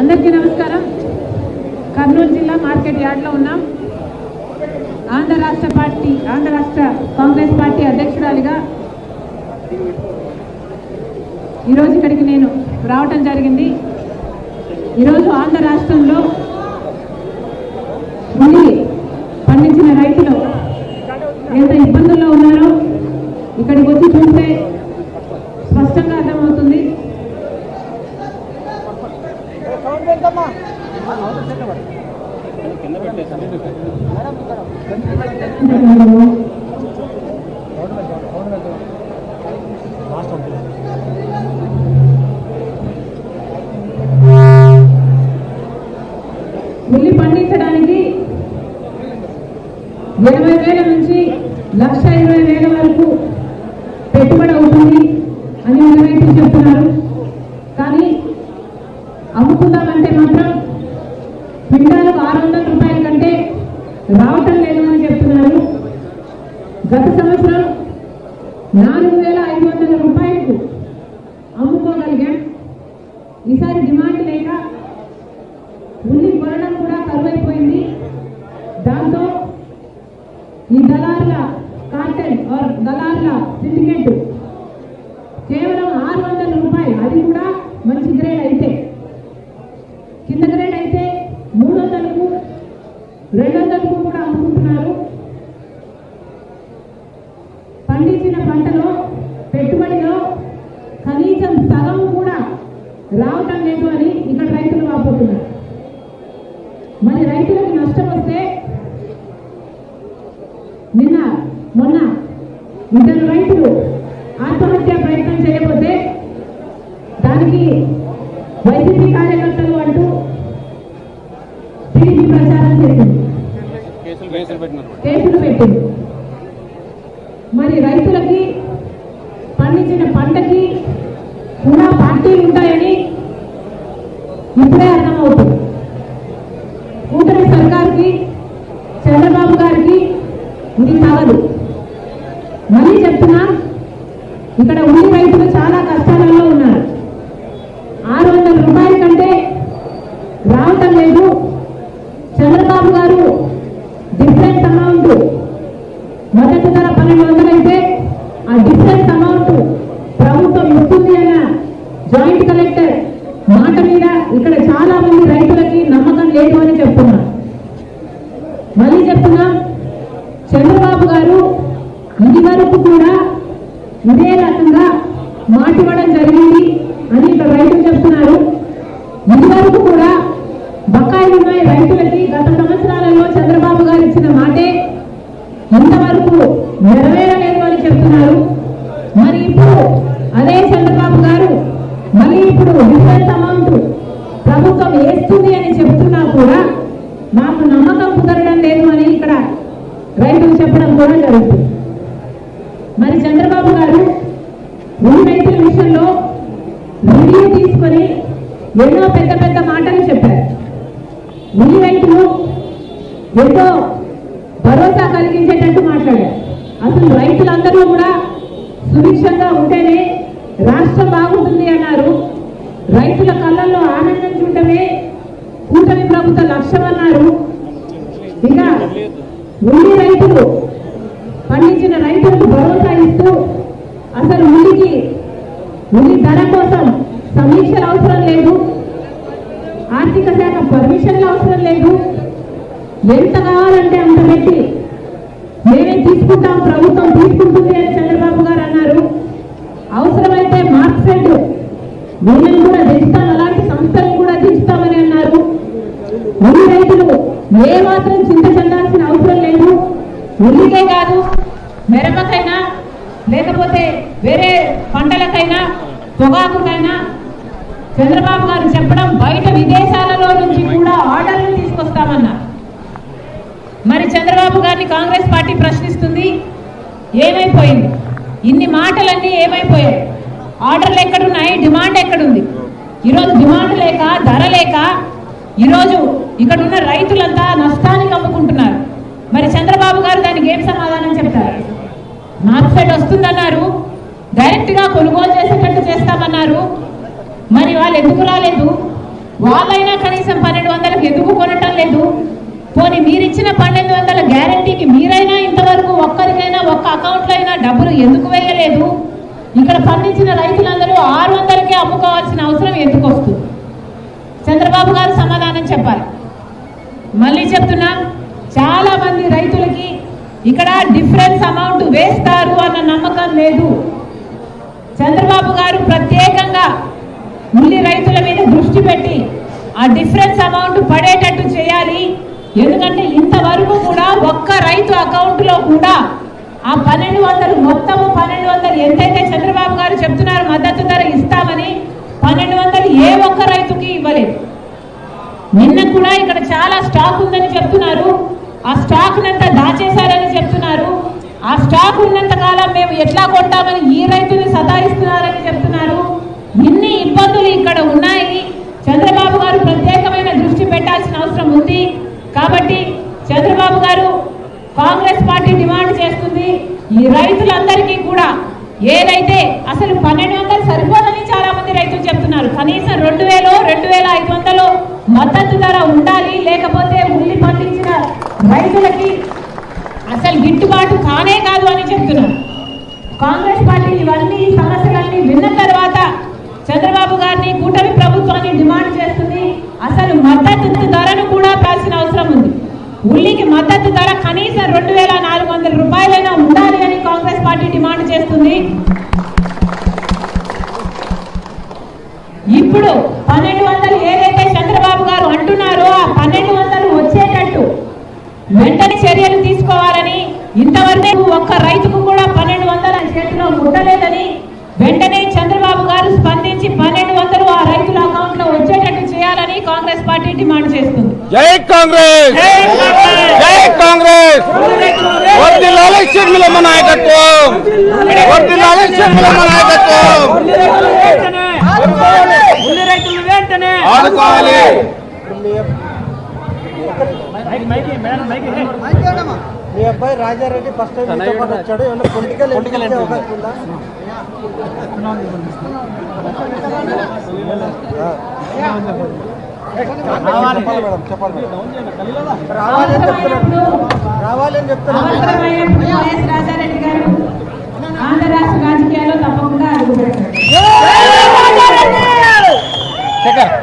అందరికీ నమస్కారం. కర్నూలు జిల్లా మార్కెట్ యార్డ్లో ఉన్నాం. ఆంధ్ర రాష్ట్ర పార్టీ ఆంధ్ర రాష్ట్ర కాంగ్రెస్ పార్టీ అధ్యక్షురాలిగా ఈరోజు ఇక్కడికి నేను రావటం జరిగింది. ఈరోజు ఆంధ్ర రాష్ట్రంలో ఉల్లి పండించిన రైతులు ఎంత ఇబ్బందుల్లో ఉన్నారో ఇక్కడికి వచ్చి చూస్తే స్పష్టంగా అర్థమవుతుంది ఉల్లి పండించడానికి ఇరవై వేల నుంచి లక్ష ఇరవై వేల వరకు పెట్టుబడి అవుతుంది అని మన చెప్తున్నారు. కానీ అమ్ముకుందామంటే మాత్రం క్వింటాలకు ఆరు వందల రూపాయల కంటే రావటం లేదు అని చెప్తున్నారు. గత సంవత్సరం నాలుగు వేల ఐదు వందల రూపాయలకు అమ్ముకోగలిగాం. ఈసారి డిమాండ్ లేక ఉల్లి కొనడం కూడా కరువైపోయింది దాంతో ఈ దళారుల కార్టెన్ ఆర్ దళారుల సిండికేట్ కేవలం ఆరు వందల రూపాయలు. అది కూడా మంచి గ్రేడ్ అయితే కింద గ్రేడ్ అయితే మూడు వందలకు రెండు కూడా అమ్ముకుంటున్నారు పండించిన పంటలో పెట్టుబడిలో కనీసం సగం కూడా రావటం లేదు అని ఇక్కడ రైతులు వాపోతున్నారు. మరి రైతులకు నష్టం వస్తే నిన్న మొన్న ఇద్దరు రైతులు ఆత్మహత్య ప్రయత్నం చేయకపోతే దానికి వైసీపీ కార్యకర్త కేసులు పెట్టింది. మరి రైతులకి పండించిన పంటకి కూడా పార్టీలు ఉంటాయని ఇప్పుడే అర్థమవుతుంది. కూటమి సర్కార్కి చంద్రబాబు గారికి ఇది తగదు. మళ్ళీ చెప్తున్నా ఇక్కడ ఉల్లి రైతులు చాలా కష్టాలలో ఉన్నారు ఆరు వందల రూపాయల కంటే రావటం లేదు చంద్రబాబు గారు డిఫరెన్స్ అమౌంట్ మొదటి ధర పన్నెండు వందలు అయితే ఆ డిఫరెన్స్ అమౌంట్ ప్రభుత్వం ఇస్తుంది అన్న జాయింట్ కలెక్టర్ మాట మీద ఇక్కడ చాలా మంది రైతులకి నమ్మకం లేదు అని చెప్తున్నారు మళ్ళీ చెప్తున్నా చంద్రబాబు గారు ఇది వరకు కూడా ఇదే రకంగా చేస్తున్నారు. మరి ఇప్పుడు అదే చంద్రబాబు గారు మళ్ళీ ఇప్పుడు డిఫరెంట్ అమౌంట్ ప్రభుత్వం వేస్తుంది అని చెప్తున్నా కూడా మాకు నమ్మకం కుదరడం లేదు అని ఇక్కడ రైతులు చెప్పడం కూడా జరుగుతుంది. మరి చంద్రబాబు గారు ఉల్లి రైతుల విషయంలో రివ్యూ తీసుకొని ఎన్నో పెద్ద పెద్ద మాటలు చెప్పారు. ఉల్లి రైతులు ఎంతో అసలు రైతులందరూ కూడా సుభిక్షంగా ఉంటేనే రాష్ట్రం బాగుంటుంది అన్నారు. రైతుల కళ్ళల్లో ఆనందం చూడటమే కూటమి ప్రభుత్వ లక్ష్యం అన్నారు. ఇక ఉల్లి రైతులు పండించిన రైతులకు భరోసా ఇస్తూ అసలు ఉల్లికి ఉల్లి ధర కోసం సమీక్షలు అవసరం లేదు. ఆర్థిక శాఖ పర్మిషన్లు అవసరం లేదు. ఎంత కావాలంటే అంత పెట్టి మేమే తీసుకుంటాం? ప్రభుత్వం తీసుకుంటుంది అని చంద్రబాబు గారు అన్నారు. అవసరమైతే మార్క్సెట్ వీళ్ళని కూడా దించుతాం అలాంటి సంస్థలను కూడా దించుతామని అన్నారు. ఉల్లి రైతులు ఏ మాత్రం చింత చెందాల్సిన అవసరం లేదు. ఉల్లికే కాదు మెరపకైనా లేకపోతే వేరే పంటలకైనా పొగాకుకైనా చంద్రబాబు గారు చెప్పడం బయట విదేశాలలో నుంచి కూడా ఆర్డర్లు తీసుకొస్తామన్నారు. మరి చంద్రబాబు గారిని కాంగ్రెస్ ఏమైపోయింది? ఇన్ని మాటలన్నీ ఏమైపోయాయి? ఆర్డర్లు ఎక్కడున్నాయి? డిమాండ్ ఎక్కడుంది? ఈరోజు డిమాండ్ లేక ధర లేక ఈరోజు ఇక్కడ ఉన్న రైతులంతా నష్టానికి అమ్ముకుంటున్నారు. మరి చంద్రబాబు గారు దానికి ఏం సమాధానం చెప్తారు? మార్క్సెట్ వస్తుందన్నారు. డైరెక్ట్గా కొనుగోలు చేసేటట్టు చేస్తామన్నారు. మరి వాళ్ళు ఎందుకు రాలేదు? వాళ్ళైనా కనీసం పన్నెండు వందలకు ఎందుకు కొనటం లేదు? పోనీ మీరిచ్చిన పన్నెండు వందల ఎందుకు వేయలేదు? ఇక్కడ పండించిన రైతులందరూ ఆరు వందలకే అమ్ముకోవాల్సిన అవసరం ఎందుకు వస్తుంది? చంద్రబాబు గారు సమాధానం చెప్పాలి. మళ్ళీ చెప్తున్నా చాలా మంది రైతులకి ఇక్కడ డిఫరెన్స్ అమౌంట్ వేస్తారు అన్న నమ్మకం లేదు. చంద్రబాబు గారు ప్రత్యేకంగా ఉల్లి రైతుల మీద దృష్టి పెట్టి ఆ డిఫరెన్స్ అమౌంట్ పడేటట్టు చేయాలి. ఎందుకంటే ఇంతవరకు కూడా ఒక్క రైతు అకౌంట్లో కూడా ఆ పన్నెండు వందలు మొత్తము పన్నెండు వందలు ఎంతైతే చంద్రబాబు గారు చెప్తున్నారు మద్దతు ధర ఇస్తామని పన్నెండు వందలు ఏ ఒక్క రైతుకి ఇవ్వలేదు. నిన్న కూడా ఇక్కడ చాలా స్టాక్ ఉందని చెప్తున్నారు. ఆ స్టాక్ నంతా దాచేశారని చెప్తున్నారు. ఆ స్టాక్ ఉన్నంత కాలం మేము ఎట్లా కొంటామని ఈ రైతుని సతాయిస్తున్నారని చెప్తున్నారు. ఇన్ని ఇబ్బందులు ఇక్కడ ఉన్నాయి. చంద్రబాబు గారు ప్రత్యేకమైన దృష్టి పెట్టాల్సిన అవసరం ఉంది. కాబట్టి చంద్రబాబు గారు కాంగ్రెస్ పార్టీ డిమాండ్ ఈ రైతులందరికీ కూడా ఏదైతే అసలు పన్నెండు వందలు సరిపోదని చాలా మంది రైతులు చెప్తున్నారు. కనీసం రెండు వేలు రెండు వేల ఐదు వందలు మద్దతు ధర ఉండాలి లేకపోతే ఉల్లి పండించిన రైతులకి అసలు గిట్టుబాటు కానే కాదు అని చెప్తున్నారు. కాంగ్రెస్ పార్టీ ఇవన్నీ ఈ సమస్యలన్నీ విన్న తర్వాత చంద్రబాబు గారిని కూటమి ప్రభుత్వాన్ని డిమాండ్ చేస్తుంది. అసలు మద్దతు ధరను కూడా పేల్సిన అవసరం ఉంది. ఉల్లికి మద్దతు ధర కనీసం రెండు వేల నాలుగు వందల రూపాయలైనా ఉండాలి అని కాంగ్రెస్ పార్టీ డిమాండ్ చేస్తుంది. ఇప్పుడు పన్నెండు వందలు ఏదైతే చంద్రబాబు గారు అంటున్నారో ఆ పన్నెండు వందలు వచ్చేటట్టు వెంటనే చర్యలు తీసుకోవాలని ఇంతవరకు ఒక్క రైతుకు కూడా పన్నెండు వందల చేతిలో ముట్టలేదని వెంటనే చంద్రబాబు గారు స్పందించి పన్నెండు వందలు ఆ రైతుల అకౌంట్లో వచ్చేటట్టు చేయాలని కాంగ్రెస్ పార్టీ డిమాండ్ చేస్తుంది. జై కాంగ్రెస్! జై కాంగ్రెస్! వర్దిల్లాలి షర్మిలమ్మ నాయకత్వం వర్దిల్లాలి షర్మిలమ్మ నాయకత్వం ఆడుకోవాలి మీ అబ్బాయి రాజారెడ్డి ఫస్ట్ టైం వచ్చాడు ఏమైనా పొలిటికల్ పొలిటికల్ అవకాశం ఉందా చెప్పాలి రావాలని అవసరమైనప్పుడు వైఎస్ రాజారెడ్డి గారు ఆంధ్ర రాష్ట్ర రాజకీయాల్లో తప్పకుండా అడుగుపెడతారు శేఖర్